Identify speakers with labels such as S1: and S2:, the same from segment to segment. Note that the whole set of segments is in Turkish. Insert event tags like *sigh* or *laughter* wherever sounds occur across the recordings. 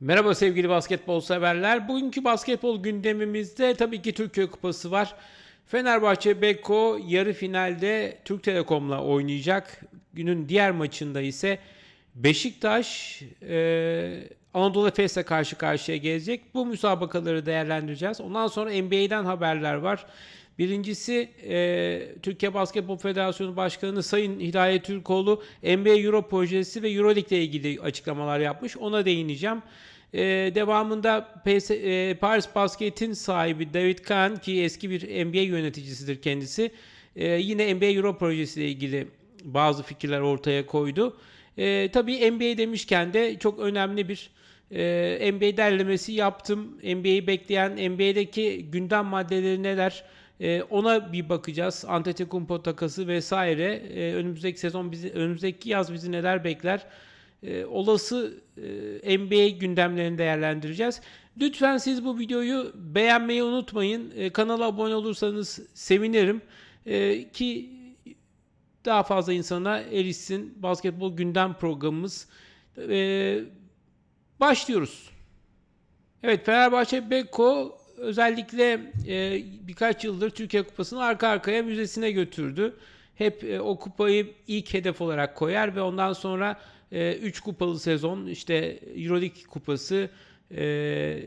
S1: Merhaba sevgili basketbol severler. Bugünkü basketbol gündemimizde tabii ki Türkiye Kupası var. Fenerbahçe Beko yarı finalde Türk Telekom'la oynayacak. Günün diğer maçında ise Beşiktaş e, Anadolu Efes'le karşı karşıya gelecek. Bu müsabakaları değerlendireceğiz. Ondan sonra NBA'den haberler var. Birincisi e, Türkiye Basketbol Federasyonu Başkanı Sayın Hidayet Türkoğlu NBA Euro projesi ve Euroleague ile ilgili açıklamalar yapmış. Ona değineceğim. E, devamında PS, e, Paris Basket'in sahibi David Kahn ki eski bir NBA yöneticisidir kendisi. E, yine NBA Euro projesi ile ilgili bazı fikirler ortaya koydu. E, tabii NBA demişken de çok önemli bir e, NBA derlemesi yaptım. NBA'yi bekleyen NBA'deki gündem maddeleri neler? E, ona bir bakacağız. Antetokounmpo takası vesaire. E, önümüzdeki sezon bizi önümüzdeki yaz bizi neler bekler? E, olası e, NBA gündemlerini değerlendireceğiz. Lütfen siz bu videoyu beğenmeyi unutmayın. E, kanala abone olursanız sevinirim. E, ki daha fazla insana erişsin basketbol gündem programımız. E, başlıyoruz. Evet Fenerbahçe Beko özellikle e, birkaç yıldır Türkiye Kupası'nı arka arkaya müzesine götürdü. Hep e, o kupayı ilk hedef olarak koyar ve ondan sonra 3 kupalı sezon işte Euroleague kupası, e,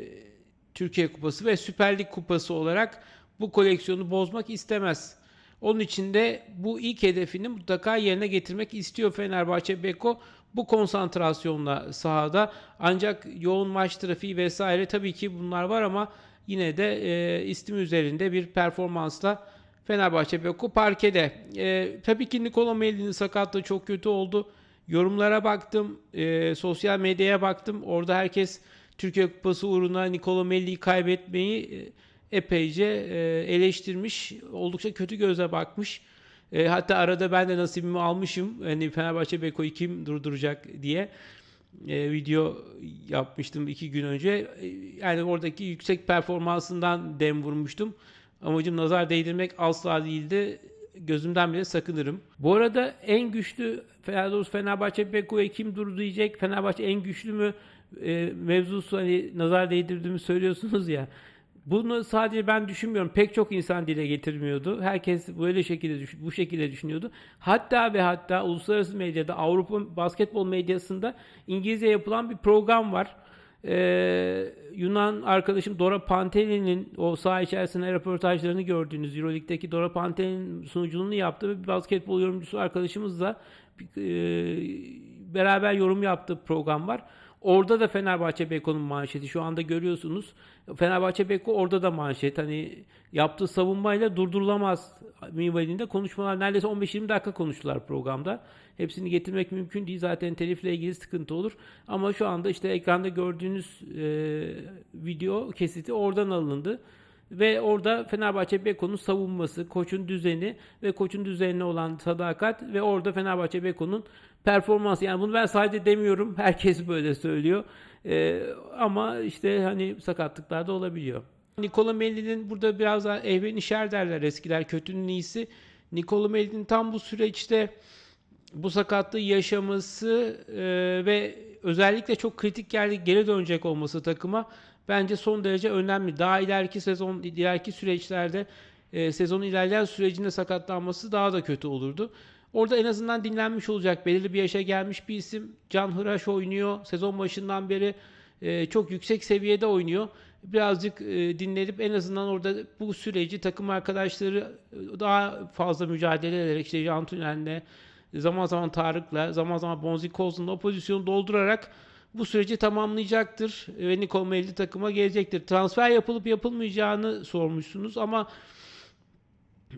S1: Türkiye Kupası ve Süper Lig kupası olarak bu koleksiyonu bozmak istemez. Onun için de bu ilk hedefini mutlaka yerine getirmek istiyor Fenerbahçe Beko bu konsantrasyonla sahada. Ancak yoğun maç trafiği vesaire tabii ki bunlar var ama yine de e, istim üzerinde bir performansla Fenerbahçe Beko parkede. E, tabii ki Nikola Melli'nin sakatlığı çok kötü oldu. Yorumlara baktım, e, sosyal medyaya baktım. Orada herkes Türkiye Kupası uğruna Nikola Melli'yi kaybetmeyi e, epeyce e, eleştirmiş. Oldukça kötü göze bakmış. E, hatta arada ben de nasibimi almışım. Hani Fenerbahçe Beko'yu kim durduracak diye e, video yapmıştım iki gün önce. E, yani oradaki yüksek performansından dem vurmuştum. Amacım nazar değdirmek asla değildi. Gözümden bile sakınırım. Bu arada en güçlü Fenerbahçe, Beko'yu kim durduracak? Fenerbahçe en güçlü mü? E, mevzusu hani nazar değdirdiğimi söylüyorsunuz ya. Bunu sadece ben düşünmüyorum. Pek çok insan dile getirmiyordu. Herkes böyle şekilde bu şekilde düşünüyordu. Hatta ve hatta uluslararası medyada, Avrupa basketbol medyasında İngilizce yapılan bir program var. Ee, Yunan arkadaşım Dora Panteli'nin o saha içerisinde röportajlarını gördüğünüz Euroleague'deki Dora Panteli'nin sunuculuğunu yaptığı bir basketbol yorumcusu arkadaşımızla e, beraber yorum yaptığı program var. Orada da Fenerbahçe Beko'nun manşeti şu anda görüyorsunuz. Fenerbahçe Beko orada da manşet. Hani yaptığı savunmayla durdurulamaz minvalinde konuşmalar neredeyse 15-20 dakika konuştular programda. Hepsini getirmek mümkün değil. Zaten telifle ilgili sıkıntı olur. Ama şu anda işte ekranda gördüğünüz e, video kesiti oradan alındı. Ve orada Fenerbahçe Beko'nun savunması, koçun düzeni ve koçun düzenine olan sadakat ve orada Fenerbahçe Beko'nun performansı. Yani bunu ben sadece demiyorum. Herkes böyle söylüyor. Ee, ama işte hani sakatlıklar da olabiliyor. Nikola Melli'nin burada biraz daha ehven işer derler eskiler. Kötünün iyisi. Nikola Melli'nin tam bu süreçte bu sakatlığı yaşaması e, ve özellikle çok kritik yerde geri dönecek olması takıma bence son derece önemli. Daha ileriki sezon, ileriki süreçlerde e, sezonun ilerleyen sürecinde sakatlanması daha da kötü olurdu. Orada en azından dinlenmiş olacak. Belirli bir yaşa gelmiş bir isim. Can Hıraş oynuyor. Sezon başından beri e, çok yüksek seviyede oynuyor. Birazcık e, dinlenip en azından orada bu süreci takım arkadaşları daha fazla mücadele ederek işte Can Tünel'le, zaman zaman Tarık'la, zaman zaman Bonzi Kozun'la o pozisyonu doldurarak bu süreci tamamlayacaktır ve Nikol Melli takıma gelecektir. Transfer yapılıp yapılmayacağını sormuşsunuz ama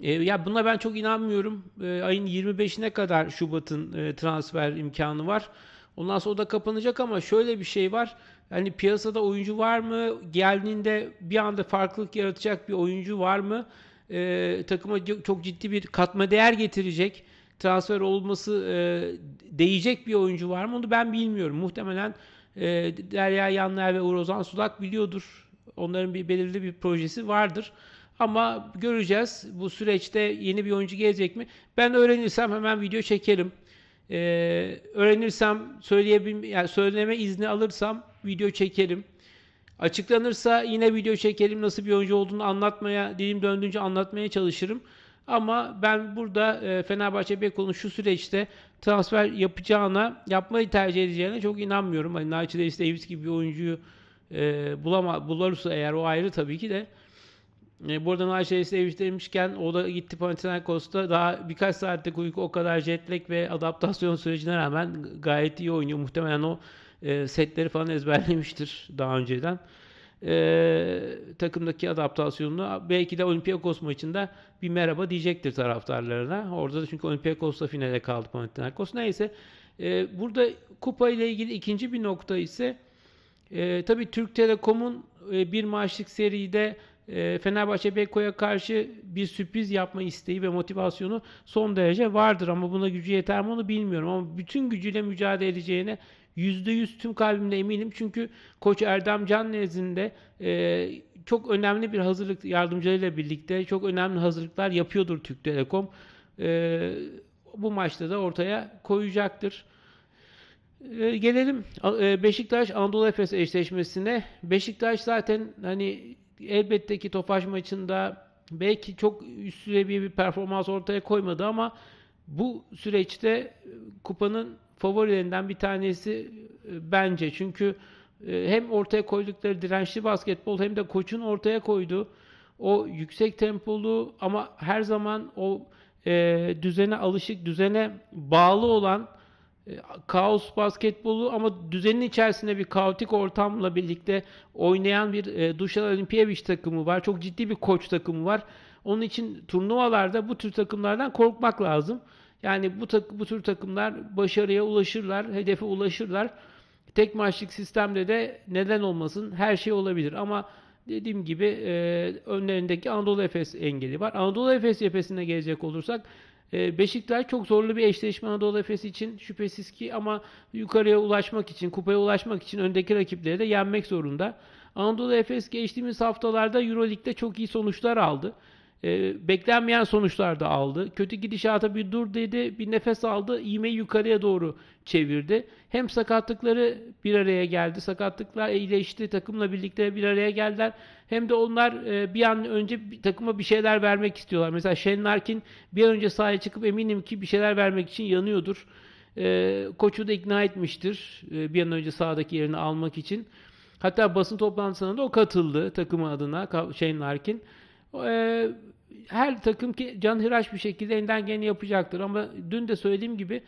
S1: e, ya buna ben çok inanmıyorum. E, ayın 25'ine kadar Şubat'ın e, transfer imkanı var. Ondan sonra o da kapanacak ama şöyle bir şey var. Hani piyasada oyuncu var mı? Geldiğinde bir anda farklılık yaratacak bir oyuncu var mı? E, takıma çok ciddi bir katma değer getirecek transfer olması e, değecek bir oyuncu var mı? Onu ben bilmiyorum. Muhtemelen e, Derya Yanlar ve Uğur Ozan Sulak biliyordur. Onların bir belirli bir projesi vardır. Ama göreceğiz bu süreçte yeni bir oyuncu gelecek mi? Ben öğrenirsem hemen video çekerim. Ee, öğrenirsem söyleyebil yani söyleme izni alırsam video çekerim. Açıklanırsa yine video çekelim. Nasıl bir oyuncu olduğunu anlatmaya, dilim döndüğünce anlatmaya çalışırım. Ama ben burada e, Fenerbahçe Beko'nun şu süreçte transfer yapacağına, yapmayı tercih edeceğine çok inanmıyorum. Hani Nigel Davis Davis gibi bir oyuncuyu e, bulama, bulursa eğer o ayrı tabii ki de. E, bu arada Nigel Davis Davis demişken o da gitti Panathinaikos'ta daha birkaç saatlik uyku o kadar jet lag ve adaptasyon sürecine rağmen gayet iyi oynuyor. Muhtemelen o e, setleri falan ezberlemiştir daha önceden. E, takımdaki adaptasyonunu belki de Olympiakos maçında bir merhaba diyecektir taraftarlarına. Orada da çünkü Olympiakos'la finale kaldı Panathinaikos. Neyse e, burada kupa ile ilgili ikinci bir nokta ise e, tabii Türk Telekom'un e, bir maçlık seride Fenerbahçe Beko'ya karşı bir sürpriz yapma isteği ve motivasyonu son derece vardır ama buna gücü yeter mi onu bilmiyorum ama bütün gücüyle mücadele edeceğine %100 tüm kalbimle eminim çünkü Koç Erdem Can nezdinde e, çok önemli bir hazırlık yardımcılarıyla birlikte çok önemli hazırlıklar yapıyordur Türk Telekom. E, bu maçta da ortaya koyacaktır. E, gelelim e, Beşiktaş Anadolu Efes eşleşmesine. Beşiktaş zaten hani elbette ki Tofaş maçında belki çok üst seviye bir performans ortaya koymadı ama bu süreçte e, kupanın favorilerinden bir tanesi e, bence. Çünkü e, hem ortaya koydukları dirençli basketbol hem de koçun ortaya koyduğu o yüksek tempolu ama her zaman o e, düzene alışık, düzene bağlı olan kaos basketbolu ama düzenin içerisinde bir kaotik ortamla birlikte oynayan bir e, Dušan Olimpijević takımı var. Çok ciddi bir koç takımı var. Onun için turnuvalarda bu tür takımlardan korkmak lazım. Yani bu tak bu tür takımlar başarıya ulaşırlar, hedefe ulaşırlar. Tek maçlık sistemde de neden olmasın her şey olabilir ama dediğim gibi e, önlerindeki Anadolu Efes engeli var. Anadolu Efes cephesine gelecek olursak e, Beşiktaş çok zorlu bir eşleşme Anadolu Efes için şüphesiz ki ama yukarıya ulaşmak için, kupaya ulaşmak için öndeki rakipleri de yenmek zorunda. Anadolu Efes geçtiğimiz haftalarda Euroleague'de çok iyi sonuçlar aldı. E, beklenmeyen sonuçlar da aldı. Kötü gidişata bir dur dedi, bir nefes aldı, iğmeyi yukarıya doğru çevirdi. Hem sakatlıkları bir araya geldi, sakatlıklar iyileşti, takımla birlikte bir araya geldiler. Hem de onlar e, bir an önce bir, takıma bir şeyler vermek istiyorlar. Mesela Shane Larkin bir an önce sahaya çıkıp eminim ki bir şeyler vermek için yanıyordur. E, koçu da ikna etmiştir e, bir an önce sahadaki yerini almak için. Hatta basın toplantısına da o katıldı takımı adına Shane Larkin. E, her takım ki canhıraş bir şekilde elinden geleni yapacaktır ama dün de söylediğim gibi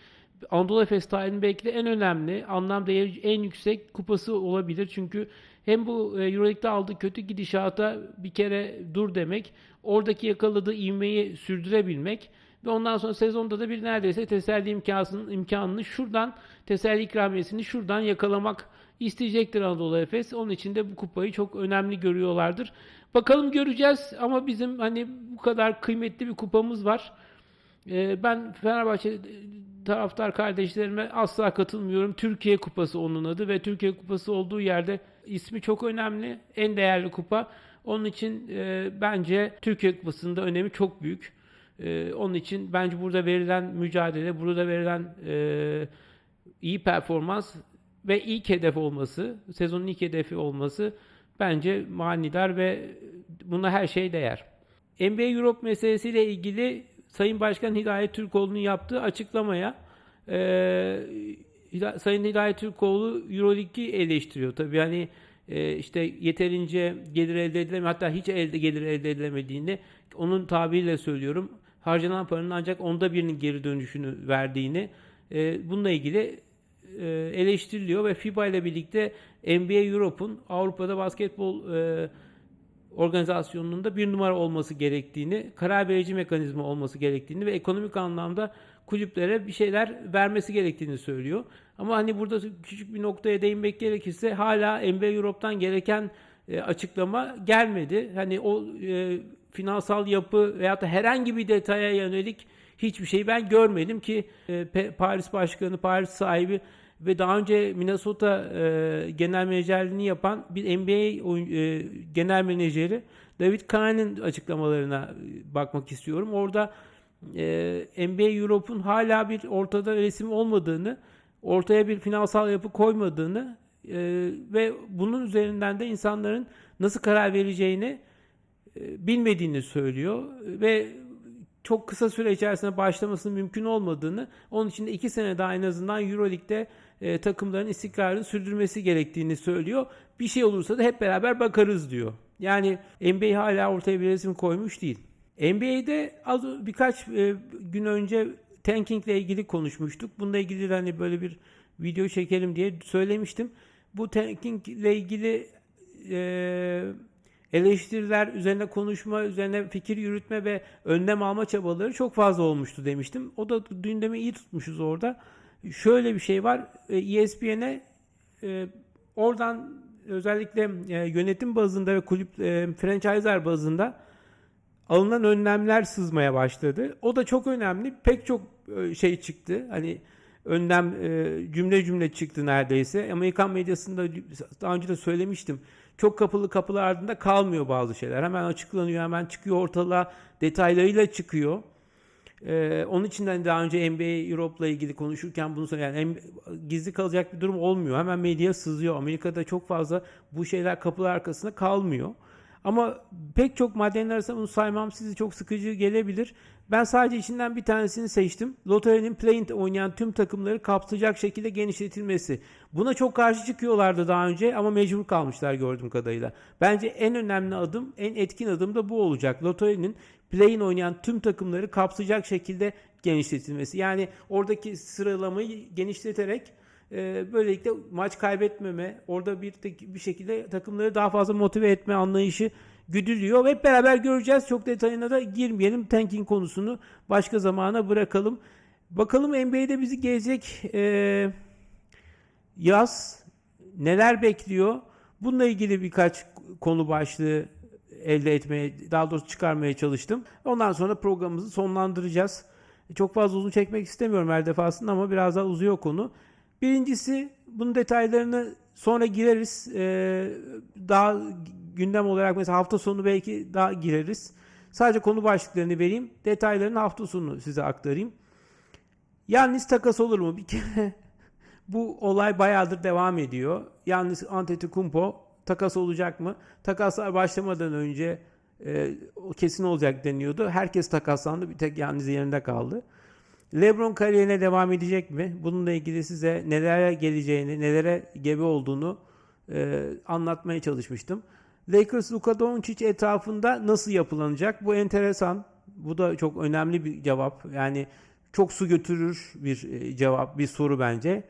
S1: Anadolu Efes tarihinin belki de en önemli, anlam değeri en yüksek kupası olabilir. Çünkü hem bu e, Euroleague'de aldığı kötü gidişata bir kere dur demek, oradaki yakaladığı ivmeyi sürdürebilmek ve ondan sonra sezonda da bir neredeyse teselli imkanını, imkanını şuradan, teselli ikramiyesini şuradan yakalamak isteyecektir Anadolu Efes. Onun için de bu kupayı çok önemli görüyorlardır. Bakalım göreceğiz ama bizim hani bu kadar kıymetli bir kupamız var. Ee, ben Fenerbahçe taraftar kardeşlerime asla katılmıyorum. Türkiye Kupası onun adı ve Türkiye Kupası olduğu yerde ismi çok önemli. En değerli kupa. Onun için e, bence Türkiye Kupası'nda önemi çok büyük. E, onun için bence burada verilen mücadele, burada verilen e, iyi performans ve ilk hedef olması, sezonun ilk hedefi olması bence manidar ve buna her şey değer. NBA Europe meselesiyle ilgili Sayın Başkan Hidayet Türkoğlu'nun yaptığı açıklamaya e, Sayın Hidayet Türkoğlu Euroleague'i eleştiriyor. Tabii hani e, işte yeterince gelir elde edilemiyor hatta hiç elde gelir elde edilemediğini onun tabiriyle söylüyorum. Harcanan paranın ancak onda birinin geri dönüşünü verdiğini e, bununla ilgili eleştiriliyor ve FIBA ile birlikte NBA Europe'un Avrupa'da basketbol e, organizasyonunun da bir numara olması gerektiğini, karar verici mekanizma olması gerektiğini ve ekonomik anlamda kulüplere bir şeyler vermesi gerektiğini söylüyor. Ama hani burada küçük bir noktaya değinmek gerekirse hala NBA Europe'dan gereken e, açıklama gelmedi. Hani o e, finansal yapı veyahut da herhangi bir detaya yönelik hiçbir şey ben görmedim ki e, Paris Başkanı, Paris sahibi ve daha önce Minnesota e, genel menajerliğini yapan bir NBA oyun, e, genel menajeri David Kahn'ın açıklamalarına bakmak istiyorum. Orada e, NBA Europe'un hala bir ortada resim olmadığını, ortaya bir finansal yapı koymadığını e, ve bunun üzerinden de insanların nasıl karar vereceğini e, bilmediğini söylüyor ve çok kısa süre içerisinde başlamasının mümkün olmadığını, onun için de iki sene daha en azından Euroleague'de e, takımların istikrarını sürdürmesi gerektiğini söylüyor. Bir şey olursa da hep beraber bakarız diyor. Yani NBA hala ortaya bir resim koymuş değil. NBA'de az birkaç e, gün önce tanking ile ilgili konuşmuştuk. Bununla ilgili de hani böyle bir video çekelim diye söylemiştim. Bu tanking ile ilgili e, eleştiriler, üzerine konuşma, üzerine fikir yürütme ve önlem alma çabaları çok fazla olmuştu demiştim. O da gündemi iyi tutmuşuz orada. Şöyle bir şey var. E, ESPN'e e, oradan özellikle e, yönetim bazında ve kulüp e, franchise'lar bazında alınan önlemler sızmaya başladı. O da çok önemli. Pek çok e, şey çıktı. Hani önlem e, cümle cümle çıktı neredeyse. Amerikan medyasında daha önce de söylemiştim. Çok kapılı kapılar ardında kalmıyor bazı şeyler. Hemen açıklanıyor, hemen çıkıyor ortalığa, detaylarıyla çıkıyor. Ee, onun için de daha önce NBA Europe'la ilgili konuşurken bunu. Yani gizli kalacak bir durum olmuyor. Hemen medya sızıyor. Amerika'da çok fazla bu şeyler kapılar arkasında kalmıyor. Ama pek çok maddenin arasında bunu saymam sizi çok sıkıcı gelebilir. Ben sadece içinden bir tanesini seçtim. Loterinin play oynayan tüm takımları kapsayacak şekilde genişletilmesi. Buna çok karşı çıkıyorlardı daha önce ama mecbur kalmışlar gördüğüm kadarıyla. Bence en önemli adım, en etkin adım da bu olacak. Loterinin play oynayan tüm takımları kapsayacak şekilde genişletilmesi. Yani oradaki sıralamayı genişleterek e, böylelikle maç kaybetmeme, orada bir bir şekilde takımları daha fazla motive etme anlayışı güdülüyor. Hep beraber göreceğiz. Çok detayına da girmeyelim. Tanking konusunu başka zamana bırakalım. Bakalım NBA'de bizi gelecek e, yaz neler bekliyor? Bununla ilgili birkaç konu başlığı elde etmeye, daha doğrusu çıkarmaya çalıştım. Ondan sonra programımızı sonlandıracağız. Çok fazla uzun çekmek istemiyorum her defasında ama biraz daha uzuyor konu. Birincisi bunun detaylarını sonra gireriz. Ee, daha gündem olarak mesela hafta sonu belki daha gireriz. Sadece konu başlıklarını vereyim. Detaylarını hafta sonu size aktarayım. Yalnız takas olur mu? Bir kere *laughs* bu olay bayağıdır devam ediyor. Yalnız Antetokounmpo takas olacak mı? Takaslar başlamadan önce e, kesin olacak deniyordu. Herkes takaslandı. Bir tek yalnız yerinde kaldı. LeBron kariyerine devam edecek mi? Bununla ilgili size nelere geleceğini, nelere gebe olduğunu e, anlatmaya çalışmıştım. Lakers Luka Doncic etrafında nasıl yapılanacak? Bu enteresan. Bu da çok önemli bir cevap. Yani çok su götürür bir e, cevap, bir soru bence.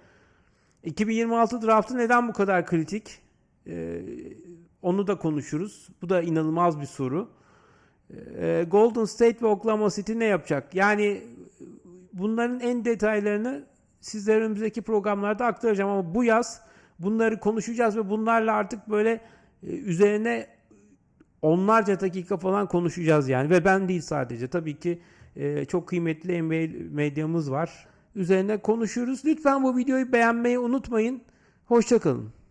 S1: 2026 draftı neden bu kadar kritik? Ee, onu da konuşuruz. Bu da inanılmaz bir soru. Ee, Golden State ve Oklahoma City ne yapacak? Yani bunların en detaylarını sizlere önümüzdeki programlarda aktaracağım ama bu yaz bunları konuşacağız ve bunlarla artık böyle e, üzerine onlarca dakika falan konuşacağız yani ve ben değil sadece tabii ki e, çok kıymetli medyamız var. Üzerine konuşuruz. Lütfen bu videoyu beğenmeyi unutmayın. Hoşçakalın.